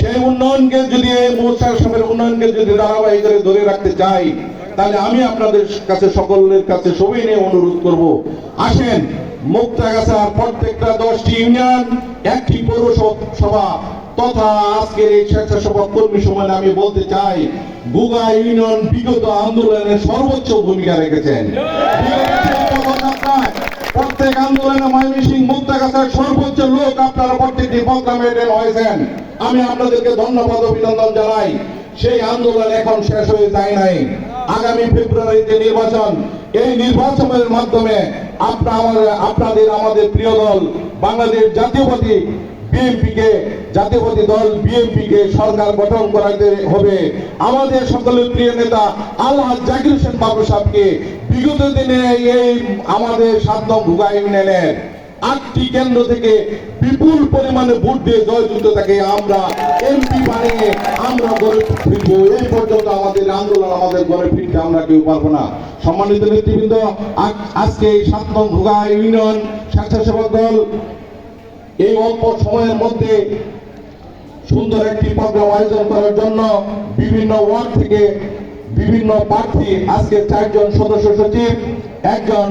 সেই উন্নয়নকে যদি এই মোর্চার সবের উন্নয়নকে যদি ধারাবাহিক করে ধরে রাখতে চাই, তাহলে আমি আপনাদের কাছে সকলের কাছে সবাই নিয়ে অনুরোধ করব, আসেন মুক্তাগাছার প্রত্যেকটা দশটি ইউনিয়ন, একটি পৌরসভা তথা আজকের এই স্বেচ্ছাসেবক কর্মী সম্মেলনে আমি বলতে চাই, গুগা ইউনিয়ন বিগত আন্দোলনের সর্বোচ্চ ভূমিকা রেখেছেন। প্রত্যেক আন্দোলনে ময়মনসিংহ মুক্তাগাছার সর্বোচ্চ লোক আপনারা প্রত্যেকটি প্রোগ্রামে হয়েছেন। আমি আপনাদেরকে ধন্যবাদ, অভিনন্দন জানাই। সেই আন্দোলন এখন শেষ হয়ে যায় নাই। আগামী ফেব্রুয়ারিতে নির্বাচন। এই নির্বাচনের মাধ্যমে আপনা আমাদের, আপনাদের আমাদের প্রিয় দল, বাংলাদেশ জাতীয়বাদী বিএনপি কে জাতীয়বাদী দল বিএনপিকে সরকার গঠন করাতে হবে। আমাদের সকলের প্রিয় নেতা আল্লাহ জাকির হোসেন বাবু সাহেবকে বিগত দিনে এই আমাদের সাত নং ভুগা আটটি কেন্দ্র থেকে বিপুল পরিমাণে ভোট দিয়ে জয়যুক্ত তাকে আমরা এমপি বানিয়ে আমরা গড়ে ফিরবো এই পর্যন্ত আমাদের আন্দোলন, আমাদের গড়ে ফিরতে আমরা কেউ পারব না। সম্মানিত নেতৃবৃন্দ আজকে সাত নং ভুগা ইউনিয়ন স্বেচ্ছাসেবক দল এই অল্প সময়ের মধ্যে সুন্দর একটি প্রোগ্রাম আয়োজন করার জন্য বিভিন্ন ওয়ার্ড থেকে বিভিন্ন প্রার্থী, আজকে চারজন সদস্য সচিব, একজন